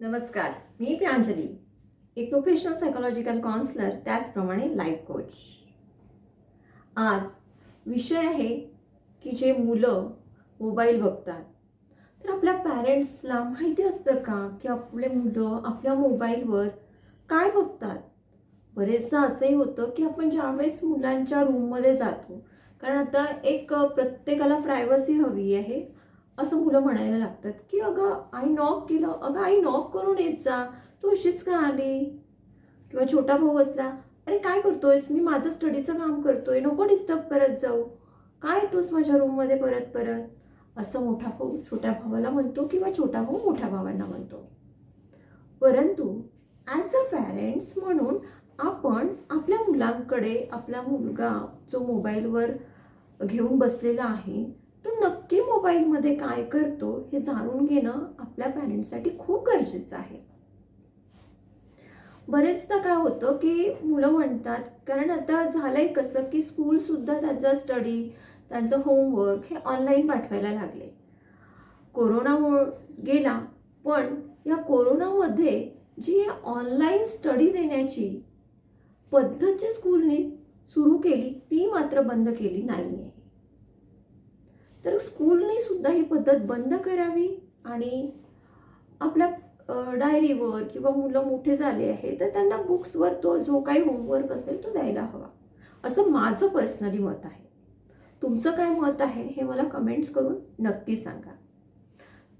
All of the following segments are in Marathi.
नमस्कार मी प्रांजली एक प्रोफेशनल सायकोलॉजिकल काउन्सलर त्याचप्रमाणे लाईफ कोच आज विषय आहे की जे मुलं मोबाईल बघतात तर आपल्या पॅरेंट्सला माहिती असतं का की आपले मुलं आपल्या मोबाईलवर काय बघतात? बरेचदा असंही होतं की आपण ज्यावेळेस मुलांच्या रूममध्ये जातो कारण आता एक प्रत्येकाला प्रायव्हसी हवी आहे असं मुलं म्हणायला लागतात की अगं आई नॉक केलं. अगं आई नॉक करून येत जा. तू अशीच का आली? किंवा छोटा भाऊ असला अरे काय करतोयस? मी माझं स्टडीचं काम करतोय. नको डिस्टर्ब करत जाऊ. काय येतोस माझ्या रूममध्ये परत परत? असं मोठा भाऊ छोट्या भावाला म्हणतो किंवा छोटा भाऊ मोठ्या भावांना म्हणतो. परंतु ॲज अ पॅरेंट्स म्हणून आपण आपल्या मुलांकडे आपला मुलगा जो मोबाईलवर घेऊन बसलेला आहे तो नक्की मोबाईलमध्ये काय करतो हे जाणून घेणं आपल्या पॅरेंट्ससाठी खूप गरजेचं आहे. बरेचदा काय होतं की मुलं म्हणतात कारण आता झालंय कसं की स्कूलसुद्धा त्यांचा स्टडी त्यांचं होमवर्क हे ऑनलाईन पाठवायला लागले. कोरोनामुळे गेला पण या कोरोनामध्ये जी ऑनलाईन स्टडी देण्याची पद्धत जी स्कूलने सुरू केली ती मात्र बंद केली नाही आहे तर स्कूलने सुद्धा ही पद्धत बंद करावी आणि आपल्या डायरीवर किंवा मुलं मोठे झाले आहे तर त्यांना बुक्सवर तो जो काही होमवर्क असेल तो द्यायला हवा. असं माझं पर्सनली मत आहे. तुमचं काय मत आहे हे मला कमेंट्स करून नक्की सांगा.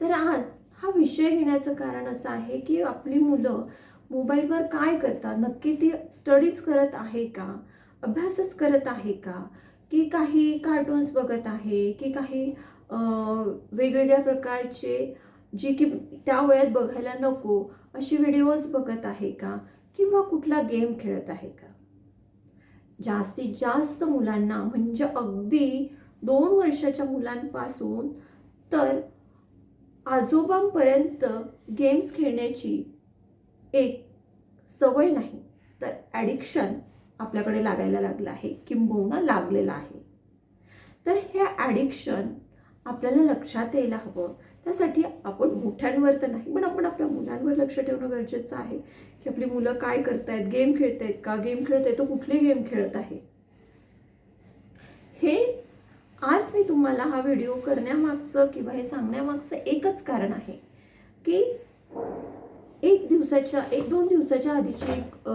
तर आज हा विषय घेण्याचं कारण असं आहे की आपली मुलं मोबाईलवर काय करतात? नक्की ती स्टडीज करत आहे का? अभ्यासच करत आहे का? की काही कार्टून्स बघत आहे की काही वेगवेगळ्या प्रकारचे जी की त्या वयात बघायला नको अशी व्हिडिओज बघत आहे का? किंवा कुठला गेम खेळत आहे का? जास्तीत जास्त मुलांना म्हणजे अगदी दोन वर्षाच्या मुलांपासून तर आजोबांपर्यंत गेम्स खेळण्याची एक सवय नाही तर ॲडिक्शन आपल्याकडे लागायला लागलं आहे किंबहुना लागलेलं आहे. तर हे ॲडिक्शन आपल्याला लक्षात यायला हवं. त्यासाठी आपण मोठ्यांवर तर नाही पण आपण आपल्या मुलांवर लक्ष ठेवणं गरजेचं आहे. की आपली मुलं काय करतायत गेम खेळत आहेत का? गेम खेळत आहेत तर कुठली गेम खेळत आहे? हे आज मी तुम्हाला हा व्हिडिओ करण्यामागचं किंवा हे सांगण्यामागचं एकच कारण आहे. की एक दिवसाच्या एक दोन दिवसाच्या आधीची एक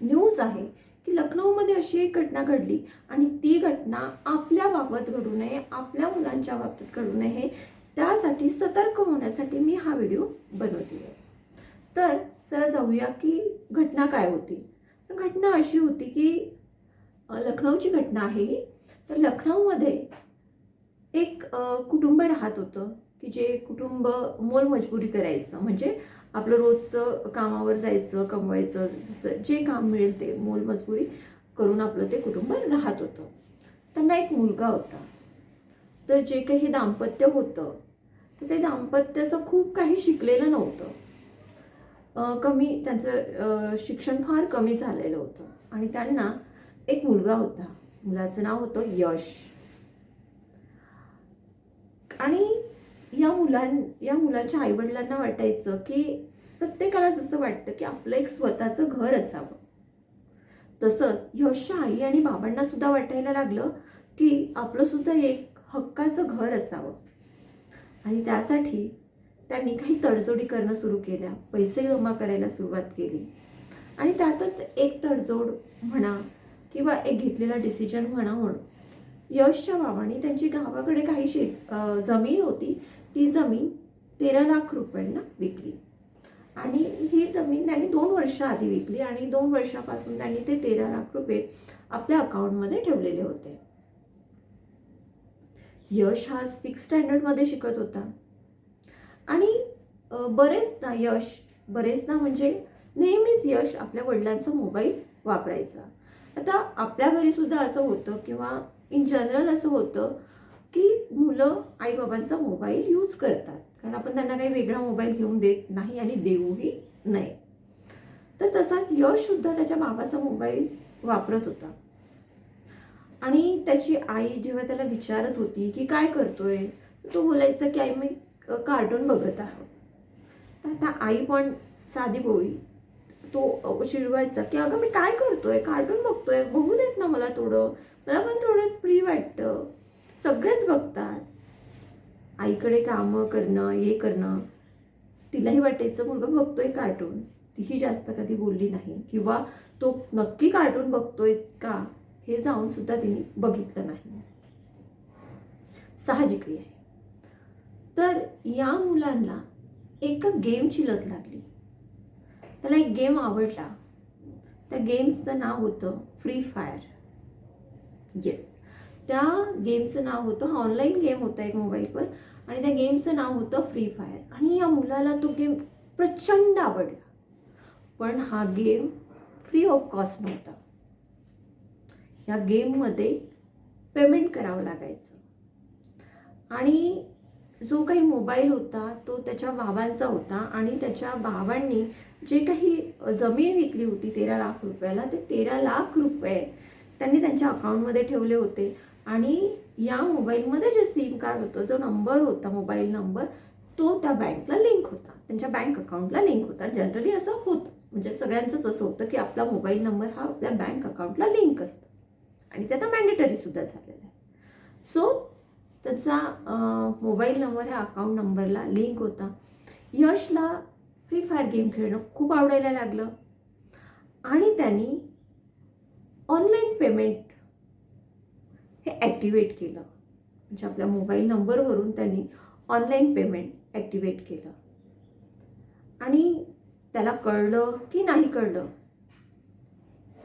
न्यूज आहे. की लखनौमध्ये अशी एक घटना घडली आणि ती घटना आपल्या बाबत घडू नये आपल्या मुलांच्या बाबतीत घडू नये त्यासाठी सतर्क होण्यासाठी मी हा व्हिडिओ बनवते आहे तर चला जाऊया की घटना काय होती. तर घटना अशी होती की लखनौची घटना आहे. ही तर लखनौमध्ये एक कुटुंब राहत होतं की जे कुटुंब मोलमजबुरी करायचं. म्हणजे आपलं रोजचं कामावर जायचं कमवायचं जसं जे काम मिळेल ते मोलमजबुरी करून आपलं ते कुटुंब राहत होतं. त्यांना एक मुलगा होता. तर जे काही दाम्पत्य होतं तर ते दाम्पत्य असं खूप काही शिकलेलं नव्हतं. कमी त्यांचं शिक्षण फार कमी झालेलं होतं. आणि त्यांना एक मुलगा होता. मुलाचं नाव होतं यश. आणि या मुलां या मुलाच्या आईवडिलांना वाटायचं की प्रत्येकाला जसं वाटतं की आपलं एक स्वतःचं घर असावं. तसंच यशच्या आई आणि बाबांना सुद्धा वाटायला लागलं की आपलं सुद्धा एक हक्काचं घर असावं. आणि त्यासाठी त्यांनी काही तडजोडी करणं सुरू केल्या पैसे जमा करायला सुरुवात केली. आणि त्यातच एक तडजोड म्हणा किंवा एक घेतलेला डिसिजन म्हणा म्हणून यशच्या बाबांनी त्यांची गावाकडे काही शेत जमीन होती ती जमीन तेरा लाख रुपयांना विकली. आणि ही जमीन त्यांनी दोन वर्ष आधी विकली आणि दोन वर्षापासून त्यांनी ते तेरा लाख रुपये आपल्या अकाउंटमध्ये ठेवलेले होते. यश हा सिक्स स्टँडर्डमध्ये शिकत होता. आणि बरेचदा यश बरेचदा म्हणजे नेहमीच यश आपल्या वडिलांचा मोबाईल वापरायचा. आता आपल्या घरीसुद्धा असं होतं किंवा इन जनरल असं होतं की मुलं आईबाबांचा मोबाईल यूज करतात. कारण आपण त्यांना काही वेगळा मोबाईल घेऊन देत नाही आणि देऊही नाही. तर तसाच यशसुद्धा त्याच्या बाबाचा मोबाईल वापरत होता. आणि त्याची आई जेव्हा त्याला विचारत होती की काय करतोय? तो बोलायचा की आई मी कार्टून बघत आहोत आता आई पण साधी बोळी तो शिरवायचा चिडवायचा की अगं मी काय करतोय? कार्टून बघतोय? बघू देत ना मला थोडं. मला पण थोडं फ्री वाटतं. सगळेच बघतात. आईकडे कामं करणं हे करणं तिलाही वाटायचं मुलगा बघतोय कार्टून तीही जास्त कधी बोलली नाही. किंवा तो नक्की कार्टून बघतोयच का हे जाऊन सुद्धा तिने बघितलं नाही. साहजिकही आहे. तर या मुलांना एका गेमची लत लागली. त्याला एक गेम आवडला. त्या गेम्सचं नाव होतं फ्री फायर येस त्या गेमचं नाव होतं हा ऑनलाईन गेम होता एक मोबाईलवर आणि त्या गेमचं नाव होतं फ्री फायर आणि या मुलाला तो गेम प्रचंड आवडला. पण हा गेम फ्री ऑफ कॉस्ट नव्हता. या गेममध्ये पेमेंट करावं लागायचं. आणि जो काही मोबाईल होता तो त्याच्या बाबांचा होता आणि त्याच्या बाबांनी जे काही जमीन विकली होती तेरा लाख रुपयाला ते तेरा लाख रुपये त्यांनी त्यांच्या अकाउंटमध्ये ठेवले होते. आणि या मोबाईलमध्ये जे सिम कार्ड होतं जो नंबर होता मोबाईल नंबर तो त्या बँकला लिंक होता. त्यांच्या बँक अकाउंटला लिंक होता. जनरली असं होतं. म्हणजे सगळ्यांचंच असं होतं की आपला मोबाईल नंबर हा आपल्या बँक अकाउंटला लिंक असतं. आणि ते आता झालेला झालेलं आहे. सो त्याचा मोबाईल नंबर ह्या अकाउंट नंबरला लिंक होता. यशला फ्री फायर गेम खेळणं खूप आवडायला लागलं. आणि त्यांनी ऑनलाईन पेमेंट ॲक्टिवेट केलं. म्हणजे आपल्या मोबाईल नंबरवरून त्यांनी ऑनलाईन पेमेंट ॲक्टिवेट केलं. आणि त्याला कळलं की नाही कळलं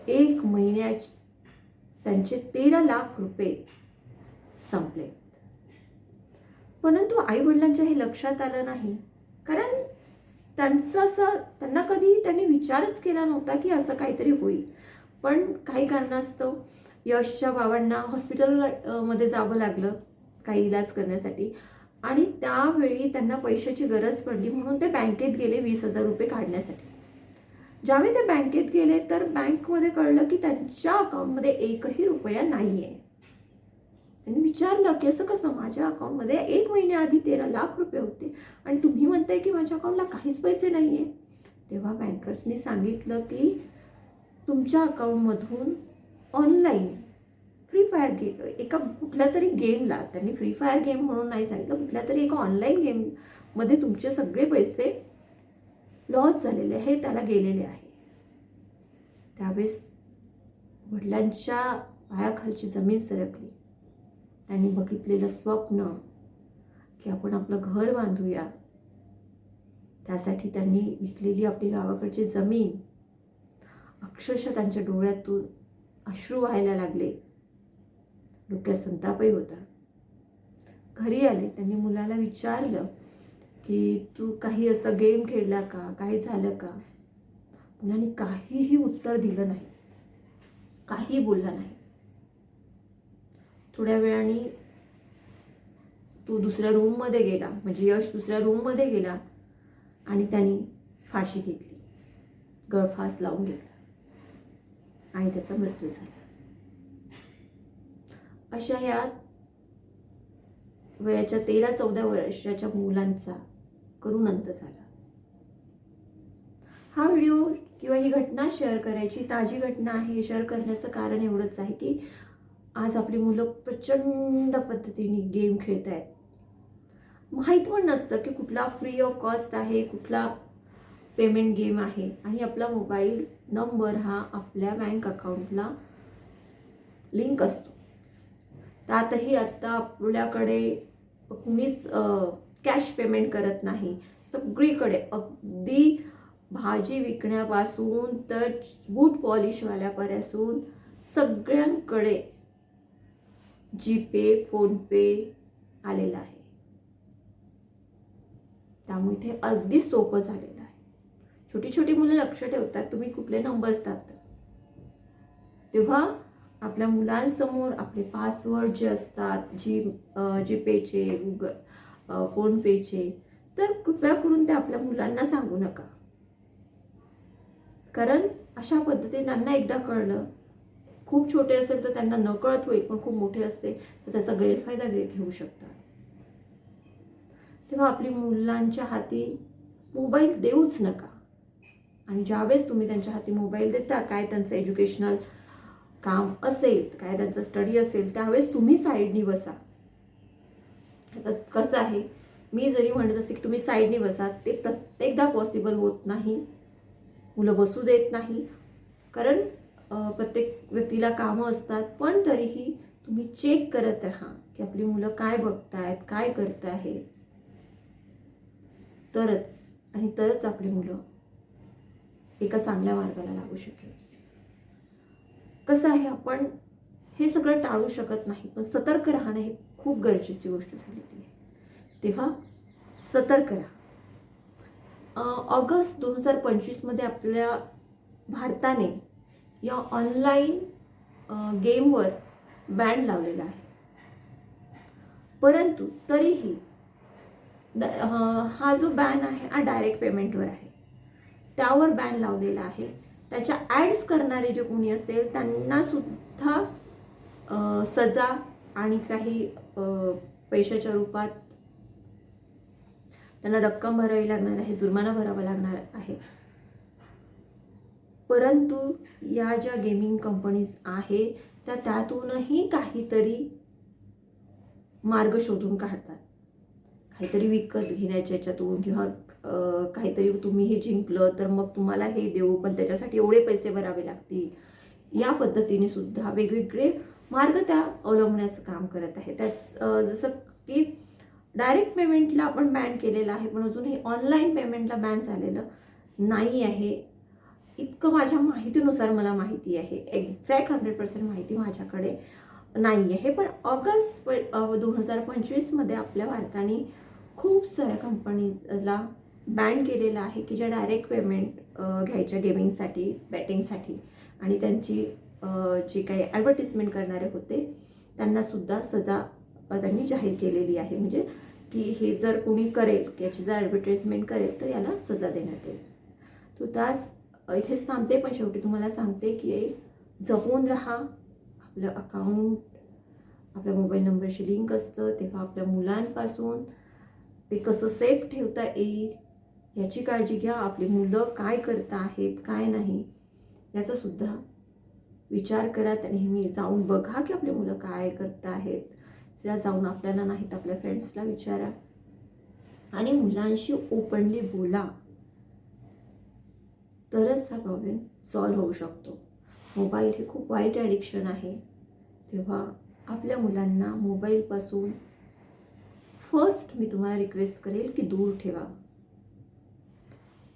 एक महिन्या त्यांचे तेरा लाख रुपये संपले. परंतु आईवडिलांच्या हे लक्षात आलं नाही. कारण त्यांचं असं त्यांना कधी त्यांनी विचारच केला नव्हता की असं काहीतरी होईल. पण काही कारणास्तव यशच्या बाबांना हॉस्पिटलमध्ये जावं लागलं काही इलाज करण्यासाठी. आणि त्यावेळी त्यांना पैशाची गरज पडली म्हणून ते बँकेत गेले वीस हजार रुपये काढण्यासाठी. ज्यावेळी ते बँकेत गेले तर बँकमध्ये कळलं की त्यांच्या अकाउंटमध्ये एकही रुपया नाही आहे त्यांनी विचारलं की असं कसं माझ्या अकाउंटमध्ये एक महिन्याआधी तेरा लाख रुपये होते आणि तुम्ही म्हणताय की माझ्या अकाउंटला काहीच पैसे नाही आहे तेव्हा बँकर्सनी सांगितलं की तुमच्या अकाउंटमधून ऑनलाईन फ्री फायर गे एका कुठल्या तरी गेमला त्यांनी फ्री फायर गेम म्हणून नाही सांगितलं कुठल्या तरी एका ऑनलाईन गेममध्ये तुमचे सगळे पैसे लॉस झालेले आहे त्याला गेलेले आहे. त्यावेळेस वडिलांच्या पायाखालची जमीन सरकली. त्यांनी बघितलेलं स्वप्न की आपण आपलं घर बांधूया. त्यासाठी त्यांनी विकलेली आपली गावाकडची जमीन अक्षरशः त्यांच्या डोळ्यातून अश्रू व्हायला लागले. डोक्यात संतापही होता. घरी आले त्यांनी मुलाला विचारलं की तू काही असं गेम खेळला का? काही झालं का? मुलाने काहीही उत्तर दिलं नाही. काही बोलला नाही. थोड्या वेळाने तो दुसऱ्या रूममध्ये गेला. म्हणजे यश दुसऱ्या रूममध्ये गेला आणि त्यांनी फाशी घेतली. गळफास लावून घेतला. आणि त्याचा मृत्यू झाला. अशा या वयाच्या तेरा चौदा वर्षाच्या मुलांचा करून अंत झाला. हा व्हिडिओ किंवा ही घटना शेअर करायची ताजी घटना आहे शेअर करण्याचं कारण एवढंच आहे की आज आपली मुलं प्रचंड पद्धतीने गेम खेळत आहेत माहीत पण नसतं की कुठला फ्री ऑफ कॉस्ट आहे कुठला पेमेंट गेम आहे आणि आपला मोबाईल नंबर हा आपल्या बँक अकाउंटला लिंक असतो. त्यातही आत्ता आपल्याकडे कुणीच कॅश पेमेंट करत नाही. सगळीकडे अगदी भाजी विकण्यापासून तर बूट पॉलिशवाल्यापासून सगळ्यांकडे जीपे फोनपे आलेला आहे. त्यामुळे ते अगदी सोपं झालेलं आहे. छोटी छोटी मुलं लक्ष ठेवतात तुम्ही कुठले नंबर्स दाबता तेव्हा आपल्या मुलांसमोर आपले पासवर्ड जे असतात जी जीपेचे गुगल फोनपेचे तर कृपया करून ते आपल्या मुलांना सांगू नका. कारण अशा पद्धतीने त्यांना एकदा कळलं खूप छोटे असेल तर त्यांना न कळत होईल पण खूप मोठे असते तर त्याचा गैरफायदा घेऊ शकतात. तेव्हा आपली मुलांच्या हाती मोबाईल देऊच नका. आणि ज्यावेळेस तुम्ही त्यांच्या हाती मोबाईल देता काय त्यांचं एज्युकेशनल काम असेल काय त्यांचं स्टडी असेल त्यावेळेस तुम्ही साईडनी बसा. आता कसं आहे मी जरी म्हणत असते की तुम्ही साईडनी बसा ते प्रत्येकदा पॉसिबल होत नाही. मुलं बसू देत नाही. कारण प्रत्येक व्यक्तीला कामं असतात पण तरीही तुम्ही चेक करत राहा की आपली मुलं काय बघतायत काय करत आहेत तरच आणि तरच आपली मुलं एका चांगल्या मार्गाला लागू शकेल. कसं आहे आपण हे सगळं टाळू शकत नाही पण सतर्क राहणं हे खूप गरजेची गोष्ट झालेली आहे. तेव्हा सतर्क राहा. ऑगस्ट दोन हजार पंचवीसमध्ये आपल्या भारताने या ऑनलाईन गेमवर बॅन लावलेला आहे. परंतु तरीही हा जो बॅन आहे हा डायरेक्ट पेमेंटवर आहे. त्यावर बॅन लावलेला आहे. त्याच्या ॲड्स करणारे जे कोणी असेल त्यांना सुद्धा सजा आणि काही पैशाच्या रूपात त्यांना रक्कम भरावी लागणार आहे जुर्माना भरावा लागणार आहे. परंतु या ज्या गेमिंग कंपनीज आहे त्या त्यातूनही काहीतरी मार्ग शोधून काढतात. काहीतरी विकत घेण्याच्या याच्यातून किंवा काहीतरी तुम्ही हे जिंकलं तर मग तुम्हाला हे देऊ पण त्याच्यासाठी एवढे पैसे भरावे लागतील. या पद्धतीने सुद्धा वेगवेगळे मार्ग त्या अवलंबण्याचं काम करत आहे त्याच जसं की डायरेक्ट पेमेंटला आपण बॅन केलेलं आहे पण अजूनही ऑनलाईन पेमेंटला बॅन झालेलं नाही आहे. इतकं माझ्या माहितीनुसार मला माहिती आहे. एक्झॅक्ट हंड्रेड पर्सेंट माहिती माझ्याकडे नाही आहे. पण ऑगस्ट दोन हजार पंचवीसमध्ये आपल्या भारताने खूप साऱ्या कंपनीजला बॅन केलेलं आहे की ज्या डायरेक्ट पेमेंट घ्यायच्या गेमिंगसाठी बॅटिंगसाठी आणि त्यांची जे काही ॲडव्हर्टिजमेंट करणारे होते त्यांनासुद्धा सजा त्यांनी जाहीर केलेली आहे. म्हणजे की हे जर कोणी करेल की याची जर ॲडव्हर्टाइजमेंट करेल तर याला सजा देण्यात येईल. तो तास इथेच थांबते पण शेवटी तुम्हाला सांगते की जपून राहा. आपलं अकाउंट आपल्या मोबाईल नंबरशी लिंक असतं तेव्हा आपल्या मुलांपासून ते कसं सेफ ठेवता येईल याची काळजी घ्या. आपली मुलं काय करत आहेत काय नाही याचासुद्धा विचार करा. त्या नेहमी जाऊन बघा की आपली मुलं काय करत आहेत. तिला जाऊन आपल्याला नाहीत आपल्या फ्रेंड्सला विचारा. आणि मुलांशी ओपनली बोला. तरच हा प्रॉब्लेम सॉल्व्ह होऊ शकतो. मोबाईल हे खूप वाईट ॲडिक्शन आहे. तेव्हा आपल्या मुलांना मोबाईलपासून फर्स्ट मी तुम्हाला रिक्वेस्ट करेल की दूर ठेवा.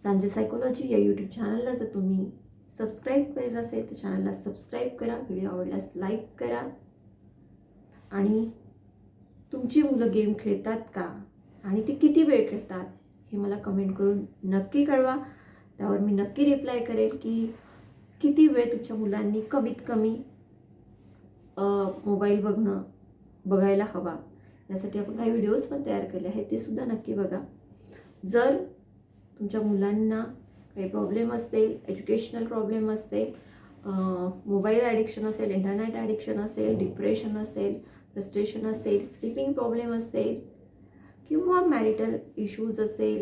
प्रांजल सायकोलॉजी या यूट्यूब चॅनलला जर तुम्ही सबस्क्राईब करेल असेल तर चॅनलला सबस्क्राईब करा व्हिडिओ आवडल्यास लाईक करा. आणि तुमची मुलं गेम खेळतात का? आणि ते किती वेळ खेळतात? हे मला कमेंट करून नक्की कळवा. त्यावर मी नक्की रिप्लाय करेल की किती वेळ तुमच्या मुलांनी कमीत कमी मोबाईल बघणं बघायला हवा. यासाठी आपण काही व्हिडिओज पण तयार केले आहेत ते सुद्धा नक्की बघा. जर तुमच्या मुलांना काही प्रॉब्लेम असेल एज्युकेशनल प्रॉब्लेम असेल मोबाईल ॲडिक्शन असेल इंटरनेट ॲडिक्शन असेल डिप्रेशन असेल फ्रस्ट्रेशन असेल स्लीपिंग प्रॉब्लेम असेल किंवा मॅरिटल इश्यूज असेल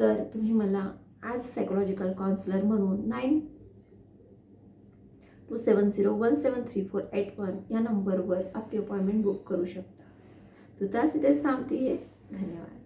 तर तुम्ही मला ॲज सायकोलॉजिकल काउन्सिलर म्हणून nine two seven zero one seven three four eight one या नंबरवर आपली अपॉइंटमेंट बुक करू शकता. तू त्याच इथेच थांबते धन्यवाद.